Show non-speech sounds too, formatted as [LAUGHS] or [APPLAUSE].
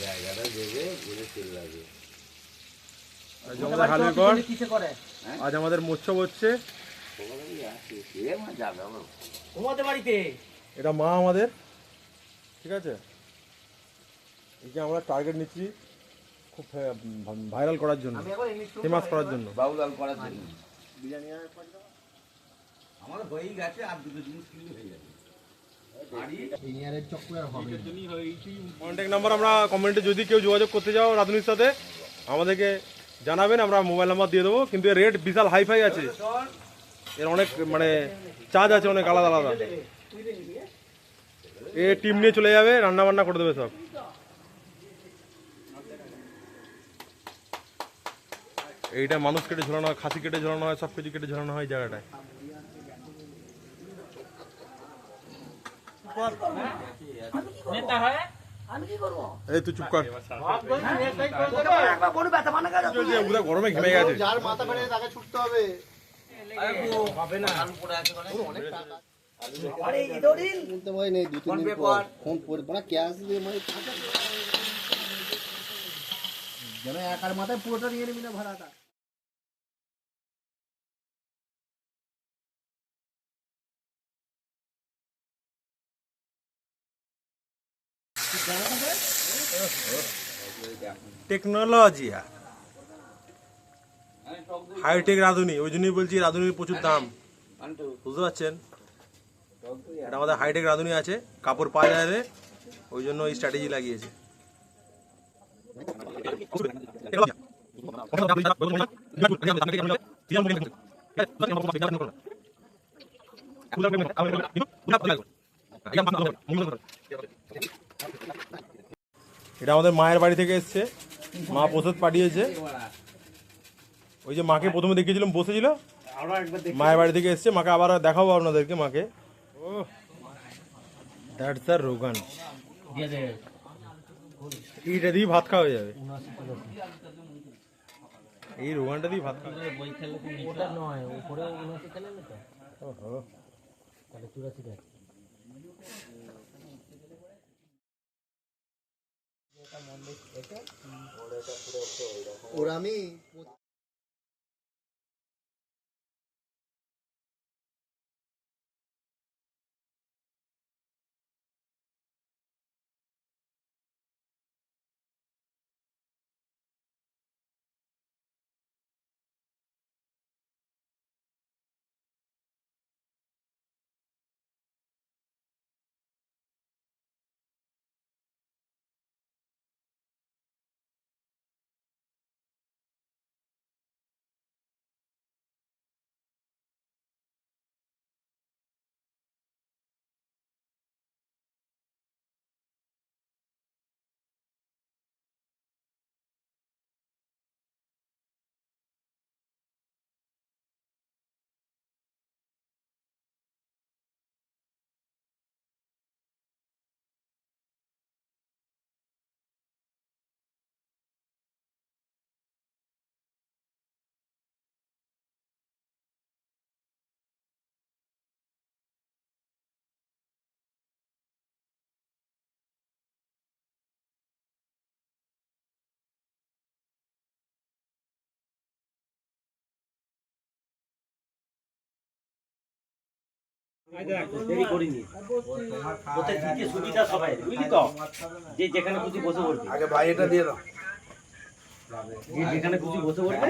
জায়গাটা দেবে বলে চলে যাবে আজ আমাদের আজ মোচ্ছব হচ্ছে। যাবে আমার তোমাদের বাড়িতে। এটা মা আমাদের। ঠিক আছে? এই যে আমরা টার্গেট নিচ্ছি খুব ভাইরাল করার জন্য। আমি এখন ইংলিশ ফেমাস করার জন্য। বাউলাল করার জন্য। বিরিয়ানি আমার হয়েই গেছে আর দুটো জিনিস কিনলে হয়ে যাবে সিনিয়রের চক্কর আর হবে কন্ট্যাক্ট নাম্বার আমরা কমেন্টে যদি কেউ যোগাযোগ করতে যাও রাধুনির সাথে, আমাদেরকে জানাবেন, আমরা মোবাইল নাম্বার দিয়ে দেবো। কিন্তু এর রেট বিশাল হাই ফাই আছে। এর অনেক মানে চার্জ আছে অনেক আলাদা আলাদা। এ টিম নিয়ে চলে যাবে রান্না বান্না করে দেবে সব। এইটা মানুষ কেটে ঝোলানো হয়, খাসি কেটে ঝোলানো হয় সব কিছু কেটে ঝোলানো হয় জায়গাটায় নেতা হয় এই তুই চুপ কর একবার বড় ব্যথা মানে গেছে গরমে ঘেমে গেছে। যার মাথা ফেটে তাকে ছুটতে হবে। হবে না আরে ইদোরিন বলতে পারি নেই দু তিন দিন পর। ফোন করে মানে ক্যাশ দিয়ে মানে যেন একার মাথায় পুরোটা নিয়ে নিবি না ভাড়াটা। টেকনোলজিয়া। হাইটেক রাঁধুনি, ওই জন্যই বলছি রাঁধুনির প্রচুর দাম। বুঝতে পারছেন? এটা আমাদের হাইটেক রাঁধুনি আছে, কাপড় পাওয়া যায় ওই জন্য এই স্ট্র্যাটেজি লাগিয়েছে। [LAUGHS] এটা আমাদের মায়ের বাড়ি থেকে এসছে। মা প্রসাদ পাঠিয়েছে। ওই যে মাকে প্রথমে দেখিয়েছিলাম বসেছিল। মায়ের বাড়ি থেকে এসছে। মাকে আবার দেখাবো আপনাদেরকে মাকে। ও দ্যাটস আর রোগান এইটা দিয়ে ভাত খাওয়া হয়ে যাবে। এই রোগানটা দিয়ে ভাত খাওয়া বই খেলে ওটা নয় উপরে ওর আমি দেরি করিনি। ওতে দিতে সুবিধা সবাই। বুঝলি তো? যে যেখানে খুশি বসে পড়বি। আগে ভাই এটা দিয়ে দাও। যেখানে খুশি বসে পড়বে।